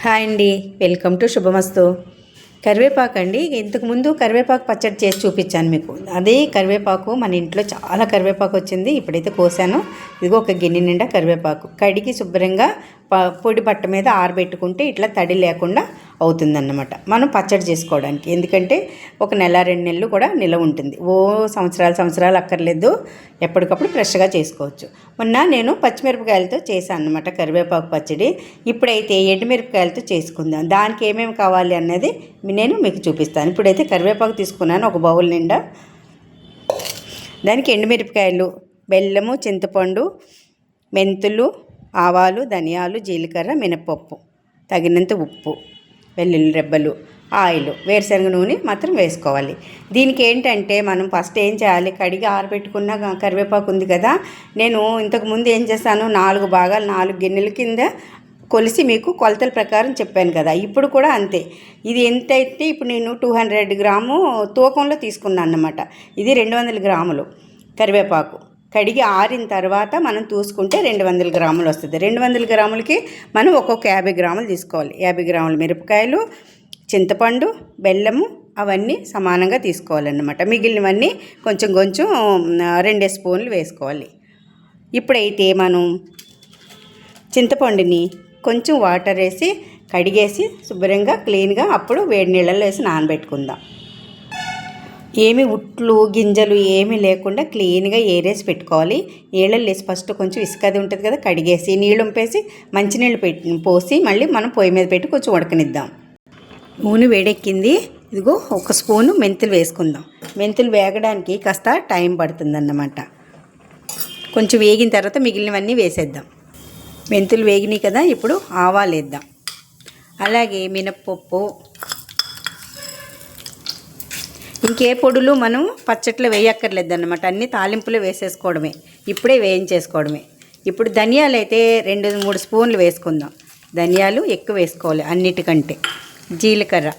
Hi అండి. Welcome to శుభమస్తు. కరివేపాకు అండి. ఇంతకుముందు కరివేపాకు పచ్చడి చేసి చూపించాను మీకు. అదే కరివేపాకు మన ఇంట్లో చాలా కరివేపాకు వచ్చింది. ఇప్పుడైతే కోసాను. ఇదిగో ఒక గిన్నె నిండా కరివేపాకు. కడిగి శుభ్రంగా పొడి బట్ట మీద ఆరబెట్టుకుంటే ఇట్లా తడి లేకుండా అవుతుందన్నమాట. మనం పచ్చడి చేసుకోవడానికి. ఎందుకంటే ఒక నెల రెండు నెలలు కూడా నిలవ ఉంటుంది. ఓ సంవత్సరాలు సంవత్సరాలు అక్కర్లేదు. ఎప్పటికప్పుడు ఫ్రెష్గా చేసుకోవచ్చు. మొన్న నేను పచ్చిమిరపకాయలతో చేశాను అనమాట కరివేపాకు పచ్చడి. ఇప్పుడైతే ఎండుమిరపకాయలతో చేసుకుందాం. దానికి ఏమేమి కావాలి అన్నది నేను మీకు చూపిస్తాను. ఇప్పుడైతే కరివేపాకు తీసుకున్నాను ఒక బౌల్ నిండా. దానికి ఎండుమిరపకాయలు బెల్లము చింతపండు మెంతులు ఆవాలు ధనియాలు జీలకర్ర మినపప్పు తగినంత ఉప్పు వెల్లుల్లి రెబ్బలు ఆయిల్ వేరుశనగ నూనె మాత్రం వేసుకోవాలి. దీనికి ఏంటంటే మనం ఫస్ట్ ఏం చేయాలి? కడిగి ఆరబెట్టుకున్న కరివేపాకు ఉంది కదా నేను ఇంతకుముందు ఏం చేశాను? నాలుగు భాగాలు నాలుగు గిన్నెల కింద కొలిసి మీకు కొలతల ప్రకారం చెప్పాను కదా ఇప్పుడు కూడా అంతే. ఇది ఎంత అయితే ఇప్పుడు నేను టూ హండ్రెడ్ గ్రాము తూకంలో తీసుకున్నాను అన్నమాట. ఇది రెండు వందల గ్రాములు కరివేపాకు. కడిగి ఆరిన తర్వాత మనం చూసుకుంటే రెండు వందల గ్రాములు వస్తుంది. రెండు వందల గ్రాములకి మనం ఒక్కొక్క యాభై గ్రాములు తీసుకోవాలి. యాభై గ్రాముల మిరపకాయలు చింతపండు బెల్లము అవన్నీ సమానంగా తీసుకోవాలన్నమాట. మిగిలినవన్నీ కొంచెం కొంచెం రెండు రెండే స్పూన్లు వేసుకోవాలి. ఇప్పుడైతే మనం చింతపండుని కొంచెం వాటర్ వేసి కడిగేసి శుభ్రంగా క్లీన్గా అప్పుడు వేడి నీళ్ళల్లో వేసి నానబెట్టుకుందాం. ఏమి ఉట్లు గింజలు ఏమీ లేకుండా క్లీన్గా ఏరేసి పెట్టుకోవాలి. నీళ్ళల్లో వేసి ఫస్ట్ కొంచెం ఇసుకది ఉంటుంది కదా కడిగేసి నీళ్ళు ఉంపేసి మంచినీళ్ళు పెట్టి పోసి మళ్ళీ మనం పొయ్యి మీద పెట్టి కొంచెం ఉడకనిద్దాం. నూనె వేడెక్కింది. ఇదిగో ఒక స్పూను మెంతులు వేసుకుందాం. మెంతులు వేగడానికి కాస్త టైం పడుతుందన్నమాట. కొంచెం వేగిన తర్వాత మిగిలినవన్నీ వేసేద్దాం. మెంతులు వేగినాయి కదా ఇప్పుడు ఆవాలు వేద్దాం అలాగే మినప్పప్పు ఇంకే పొడులు మనం పచ్చట్లో వేయక్కర్లేదు అన్నమాట అన్ని తాలింపులు వేసేసుకోవడమే. ఇప్పుడే వేయించేసుకోవడమే. ఇప్పుడు ధనియాలు అయితే రెండు మూడు స్పూన్లు వేసుకుందాం. ధనియాలు ఎక్కువ వేసుకోవాలి అన్నిటికంటే. జీలకర్ర.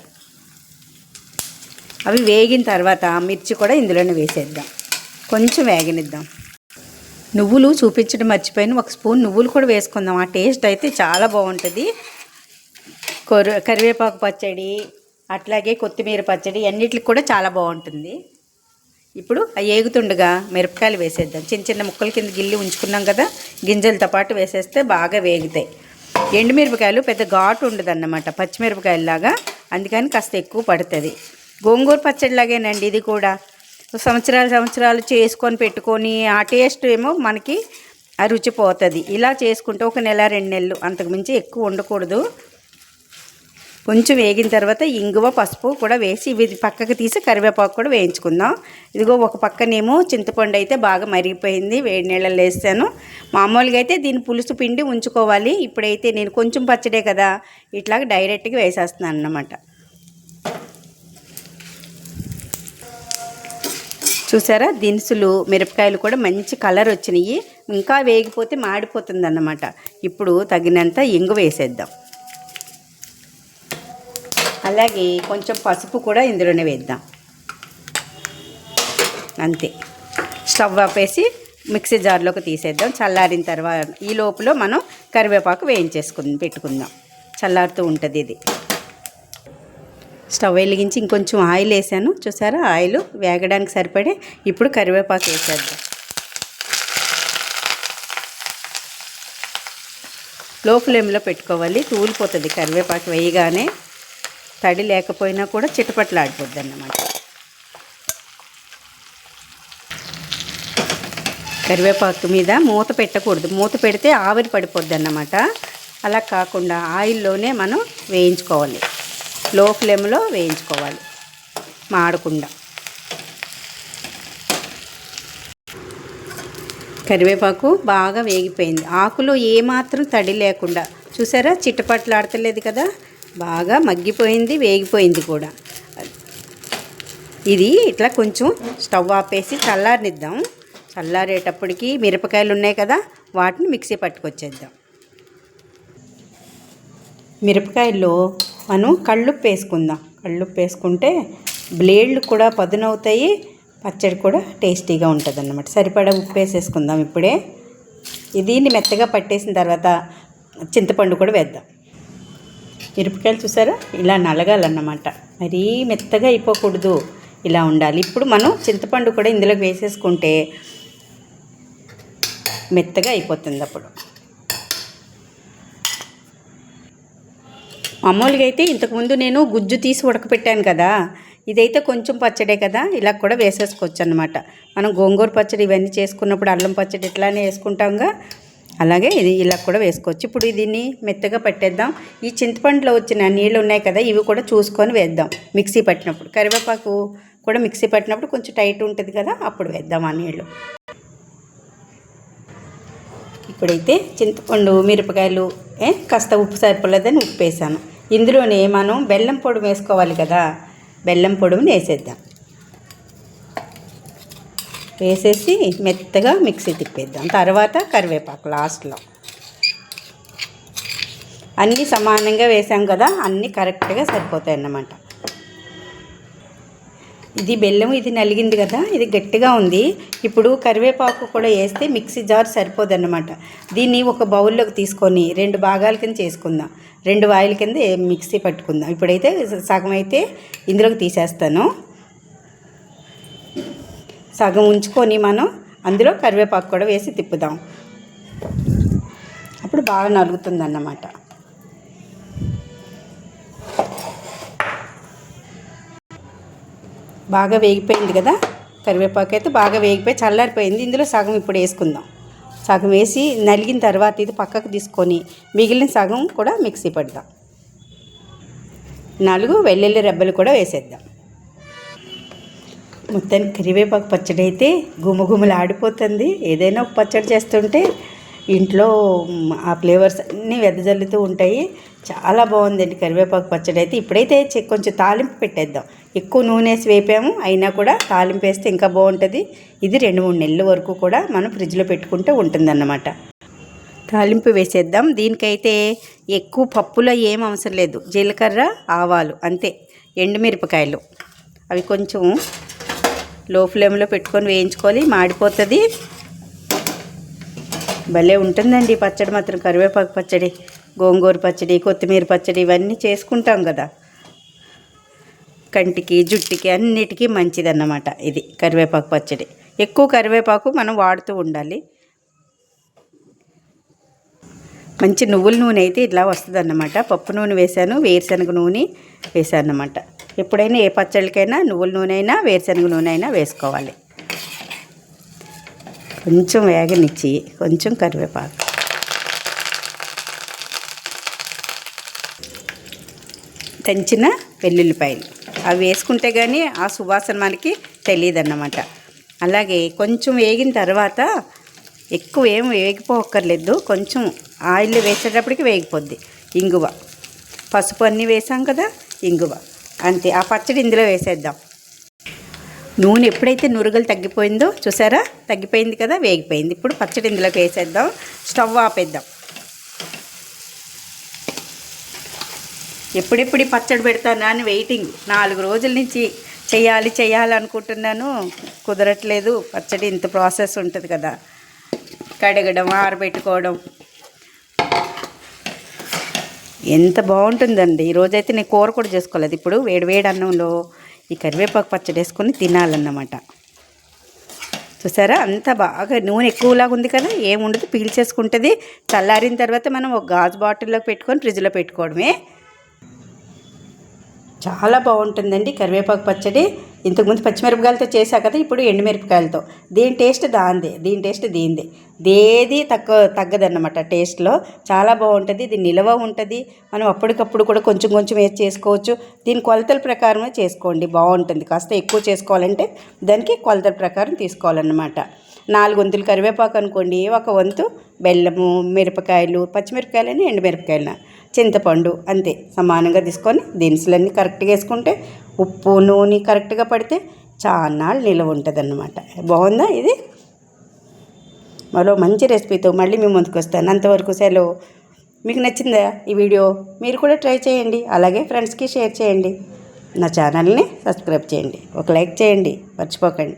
అవి వేగిన తర్వాత మిర్చి కూడా ఇందులోనే వేసేద్దాం. కొంచెం వేగనిద్దాం. నువ్వులు చూపించడం మర్చిపోయిన. ఒక స్పూన్ నువ్వులు కూడా వేసుకుందాం. ఆ టేస్ట్ అయితే చాలా బాగుంటుంది. కొర కరివేపాకు పచ్చడి అట్లాగే కొత్తిమీర పచ్చడి అన్నిటికి కూడా చాలా బాగుంటుంది. ఇప్పుడు ఆ ఏగుతుండగా మిరపకాయలు వేసేద్దాం. చిన్న చిన్న ముక్కల కింద గిల్లి ఉంచుకున్నాం కదా గింజలతో పాటు వేసేస్తే బాగా వేగుతాయి. ఎండుమిరపకాయలు పెద్ద ఘాటు ఉండదు అన్నమాట పచ్చిమిరపకాయలలాగా. అందుకని కాస్త ఎక్కువ పడుతుంది. గోంగూర పచ్చడిలాగేనండి ఇది కూడా. సంవత్సరాలు సంవత్సరాలు చేసుకొని పెట్టుకొని ఆ టేస్ట్ ఏమో మనకి ఆ రుచి పోతుంది. ఇలా చేసుకుంటే ఒక నెల రెండు నెలలు అంతకుమించి ఎక్కువ ఉండకూడదు. కొంచెం వేగిన తర్వాత ఇంగువ పసుపు కూడా వేసి ఇవి పక్కకి తీసి కరివేపాకు కూడా వేయించుకుందాం. ఇదిగో ఒక పక్కనేమో చింతపండు అయితే బాగా మరిగిపోయింది వేడి నీళ్ళలో వేస్తాను మామూలుగా అయితే దీని పులుసు పిండి ఉంచుకోవాలి. ఇప్పుడైతే నేను కొంచెం పచ్చడే కదా ఇట్లాగ డైరెక్ట్గా వేసేస్తున్నాను అన్నమాట. చూసారా? దినుసులు మిరపకాయలు కూడా మంచి కలర్ వచ్చినాయి. ఇంకా వేగిపోతే మాడిపోతుంది అన్నమాట ఇప్పుడు తగినంత ఇంగు వేసేద్దాం. అలాగే కొంచెం పసుపు కూడా ఇందులోనే వేద్దాం. అంతే. స్టవ్ ఆపేసి మిక్సీ జార్లోకి తీసేద్దాం. చల్లారిన తర్వాత ఈ లోపల మనం కరివేపాకు వేయించేసుకుని పెట్టుకుందాం. చల్లారుతూ ఉంటుంది ఇది. స్టవ్ వెలిగించి ఇంకొంచెం ఆయిల్ వేసాను. చూసారా? ఆయిల్ వేగడానికి సరిపడే ఇప్పుడు కరివేపాకు వేసేద్దాం. లో ఫ్లేమ్లో పెట్టుకోవాలి. తూలిపోతుంది కరివేపాకు వేయగానే. తడి లేకపోయినా కూడా చిటపట్లు ఆడిపోద్ది అన్నమాట కరివేపాకు మీద మూత పెట్టకూడదు. మూత పెడితే ఆవిరి పడిపోద్ది అన్నమాట అలా కాకుండా ఆయిల్లోనే మనం వేయించుకోవాలి. లో ఫ్లేమ్లో వేయించుకోవాలి. మాడకుండా. కరివేపాకు బాగా వేగిపోయింది. ఆకులో ఏమాత్రం తడి లేకుండా చూసారా? చిట్టపట్లు ఆడతలేదు కదా? బాగా మగ్గిపోయింది వేగిపోయింది కూడా. ఇది ఇట్లా కొంచెం స్టవ్ ఆపేసి చల్లారనిద్దాం. చల్లారేటప్పటికి మిరపకాయలు ఉన్నాయి కదా వాటిని మిక్సీ పట్టుకొచ్చేద్దాం. మిరపకాయల్లో మనం కళ్ళుప్పు వేసుకుందాం. కళ్ళుప్పు వేసుకుంటే బ్లేడ్లు కూడా పదునవుతాయి పచ్చడి కూడా టేస్టీగా ఉంటుంది అన్నమాట సరిపడా ఉప్పు వేసేసుకుందాం ఇప్పుడే. దీన్ని మెత్తగా పట్టేసిన తర్వాత చింతపండు కూడా వేద్దాం. మిరపకాయలు చూసారా? ఇలా నలగాలన్నమాట. మరీ మెత్తగా అయిపోకూడదు. ఇలా ఉండాలి. ఇప్పుడు మనం చింతపండు కూడా ఇందులోకి వేసేసుకుంటే మెత్తగా అయిపోతుంది అప్పుడు. మామూలుగా అయితే ఇంతకుముందు నేను గుజ్జు తీసి ఉడకపెట్టాను కదా. ఇదైతే కొంచెం పచ్చడే కదా. ఇలా కూడా వేసేసుకోవచ్చు అనమాట మనం గోంగూర పచ్చడి ఇవన్నీ చేసుకున్నప్పుడు అల్లం పచ్చడి ఇట్లానే వేసుకుంటాంగా. అలాగే ఇది ఇలా కూడా వేసుకోవచ్చు. ఇప్పుడు దీన్ని మెత్తగా పట్టేద్దాం. ఈ చింతపండులో వచ్చిన నీళ్ళు ఉన్నాయి కదా ఇవి కూడా చూసుకొని వేద్దాం. మిక్సీ పట్టినప్పుడు కరివేపాకు కూడా మిక్సీ పట్టినప్పుడు కొంచెం టైట్ ఉంటుంది కదా అప్పుడు వేద్దాం ఆ నీళ్ళు. ఇప్పుడైతే చింతపండు మిరపకాయలు ఏ కాస్త ఉప్పు సరిపోలేదని ఉప్పు వేసాను ఇందులోనే మనం బెల్లం పొడి వేసుకోవాలి కదా బెల్లం పొడిని వేసేద్దాం. వేసేసి మెత్తగా మిక్సీ తిప్పేద్దాం. తర్వాత కరివేపాకు లాస్ట్లో. అన్నీ సమానంగా వేసాం కదా అన్నీ కరెక్ట్గా సరిపోతాయి అన్నమాట ఇది బెల్లం ఇది నలిగింది కదా ఇది గట్టిగా ఉంది. ఇప్పుడు కరివేపాకు కూడా వేస్తే మిక్సీ జార్ సరిపోదన్నమాట. దీన్ని ఒక బౌల్లోకి తీసుకొని రెండు భాగాల కింద చేసుకుందాం. రెండు వాయిల కింద మిక్సీ పట్టుకుందాం. ఇప్పుడైతే సగం అయితే ఇందులోకి తీసేస్తాను. సగం ఉంచుకొని మనం అందులో కరివేపాకు కూడా వేసి తిప్పుదాం. అప్పుడు బాగా నలుగుతుంది అన్నమాట బాగా వేగిపోయింది కదా? కరివేపాకు అయితే బాగా వేగిపోయి చల్లారిపోయింది. ఇందులో సగం ఇప్పుడు వేసుకుందాం. సగం వేసి నలిగిన తర్వాత ఇది పక్కకు తీసుకొని మిగిలిన సగం కూడా మిక్సీ పడదాం నాలుగు వెల్లుల్లి రెబ్బలు కూడా వేసేద్దాం. మొత్తానికి కరివేపాకు పచ్చడి అయితే గుమగుమలు ఆడిపోతుంది ఏదైనా ఒక పచ్చడి చేస్తుంటే ఇంట్లో ఆ ఫ్లేవర్స్ అన్నీ వెదజల్లుతూ ఉంటాయి. చాలా బాగుందండి కరివేపాకు పచ్చడి అయితే. ఇప్పుడైతే కొంచెం తాలింపు పెట్టేద్దాం. ఎక్కువ నూనె వేసి వేపాము అయినా కూడా తాలింపు వేస్తే ఇంకా బాగుంటుంది. ఇది రెండు మూడు నెలల వరకు కూడా మనం ఫ్రిడ్జ్లో పెట్టుకుంటే ఉంటుందన్నమాట. తాలింపు వేసేద్దాం. దీనికైతే ఎక్కువ పప్పులో ఏం అవసరం లేదు. జీలకర్ర ఆవాలు అంతే. ఎండుమిరపకాయలు. అవి కొంచెం లో ఫ్లేమ్లో పెట్టుకొని వేయించుకోవాలి మాడిపోతుంది. భలే ఉంటుందండి ఈ పచ్చడి మాత్రం. కరివేపాకు పచ్చడి గోంగూర పచ్చడి కొత్తిమీర పచ్చడి ఇవన్నీ చేసుకుంటాం కదా. కంటికి జుట్టుకి అన్నిటికీ మంచిదన్నమాట ఇది కరివేపాకు పచ్చడి. ఎక్కువ కరివేపాకు మనం వాడుతూ ఉండాలి. మంచి నువ్వుల నూనె అయితే ఇట్లా వస్తుంది అన్నమాట పప్పు నూనె వేసాను వేరుశనగ నూనె వేసాను అన్నమాట ఎప్పుడైనా ఏ పచ్చళ్ళకైనా నువ్వుల నూనె అయినా వేరుశనగ నూనె అయినా వేసుకోవాలి. కొంచెం వేగనిచ్చి కొంచెం కరివేపాకు. దంచిన వెల్లుల్లిపాయలు. అవి వేసుకుంటే కానీ ఆ సువాసన మనకి తెలియదు అన్నమాట అలాగే కొంచెం వేగిన తర్వాత ఎక్కువ ఏం వేగిపోక్కర్లేదు. కొంచెం ఆయిల్ వేసేటప్పటికి వేగిపోద్ది. ఇంగువ. పసుపు అన్నీ వేసాం కదా ఇంగువ. అంతే ఆ పచ్చడి ఇందులో వేసేద్దాం. నూనె ఎప్పుడైతే నురుగులు తగ్గిపోయిందో చూసారా? తగ్గిపోయింది కదా వేగిపోయింది. ఇప్పుడు పచ్చడి ఇందులోకి వేసేద్దాం. స్టవ్ ఆపేద్దాం. ఎప్పుడెప్పుడు పచ్చడి పెడతానా అని వెయిటింగ్ నాలుగు రోజుల నుంచి చేయాలి చేయాలి అనుకుంటున్నాను. కుదరట్లేదు. పచ్చడి ఇంత ప్రాసెస్ ఉంటుంది కదా. కడగడం ఆరబెట్టుకోవడం. ఎంత బాగుంటుందండి. ఈరోజైతే నేను కూర కూడా చేసుకోలేదు. ఇప్పుడు వేడివేడి అన్నంలో ఈ కరివేపాకు పచ్చడి వేసుకొని తినాలన్నమాట. చూసారా? అంత బాగా నూనె ఎక్కువలాగా ఉంది కదా ఏముండదు. పీల్చేసుకుంటుంది. చల్లారిన తర్వాత మనం ఒక గాజు బాటిల్లోకి పెట్టుకొని ఫ్రిడ్జ్లో పెట్టుకోవడమే. చాలా బాగుంటుందండి కరివేపాకు పచ్చడి. ఇంతకుముందు పచ్చిమిరపకాయలతో చేశా కదా ఇప్పుడు ఎండుమిరపకాయలతో. దీని టేస్ట్ దాందే దీని టేస్ట్ దీందే. దేది తక్కువ తగ్గదన్నమాట టేస్ట్లో. చాలా బాగుంటుంది ఇది నిలవ ఉంటుంది. మనం అప్పటికప్పుడు కూడా కొంచెం కొంచెం వేసి చేసుకోవచ్చు. దీని కొలతల ప్రకారమే చేసుకోండి బాగుంటుంది. కాస్త ఎక్కువ చేసుకోవాలంటే దానికి కొలతల ప్రకారం తీసుకోవాలన్నమాట. నాలుగు వంతులు కరివేపాకు అనుకోండి ఒక వంతు బెల్లము మిరపకాయలు పచ్చిమిరపకాయలని ఎండుమిరపకాయలు చింతపండు అంతే సమానంగా తీసుకొని దినుసులన్నీ కరెక్ట్గా వేసుకుంటే ఉప్పు నూనె కరెక్ట్గా పడితే చాన్నాళ్ళు నిల్వ ఉంటుంది అన్నమాట బాగుందా ఇది? మరో మంచి రెసిపీతో మళ్ళీ మీ ముందుకు వస్తాను. అంతవరకు సెలవు. మీకు నచ్చిందా ఈ వీడియో? మీరు కూడా ట్రై చేయండి. అలాగే ఫ్రెండ్స్కి షేర్ చేయండి. నా ఛానల్ని సబ్స్క్రైబ్ చేయండి. ఒక లైక్ చేయండి. మర్చిపోకండి.